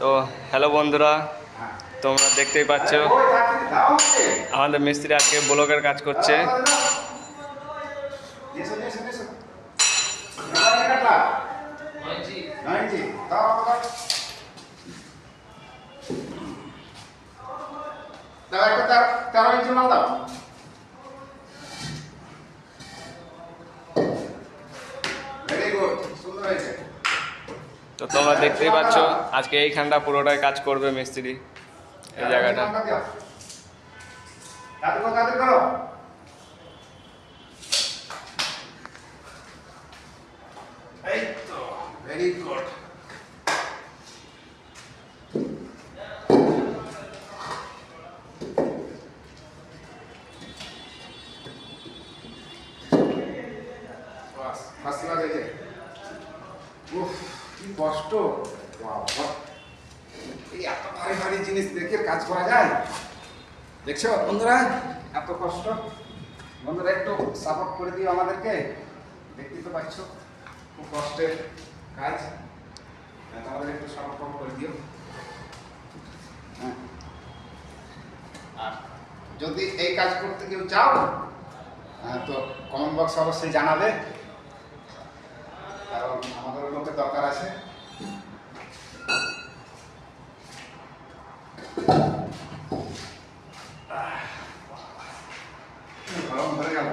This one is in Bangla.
তো হ্যালো বন্ধুরা তোমরা দেখতেই পাচ্ছ আমাদের মিস্ত্রি আজকে ব্লকের কাজ করছে। তেরো তেরো ইঞ্চি মাল দাও ভেরি গুড সুন্দর হয়েছে তো তোমরা দেখতেই পাচ্ছ আজকে এইখানটা পুরোটাই কাজ করবে মিস্ত্রি এই জায়গাটা। ভেরি কষ্ট? এই এত ভারী ভারী জিনিস দেখে কাজ করা যায়? দেখছ বন্ধুরা এত কষ্ট? বন্ধুরা একটু সাপোর্ট করে দিও আমাদেরকে। দেখতেই তো পাচ্ছ খুব কষ্টের কাজ। হ্যাঁ, আমাদের একটু সাপোর্ট করে দিও। হ্যাঁ। আর যদি এই কাজ করতে কেউ চাও হ্যাঁ, তো কমেন্ট বক্স অবশ্যই জানাবে। Ah. Vamos, regalo.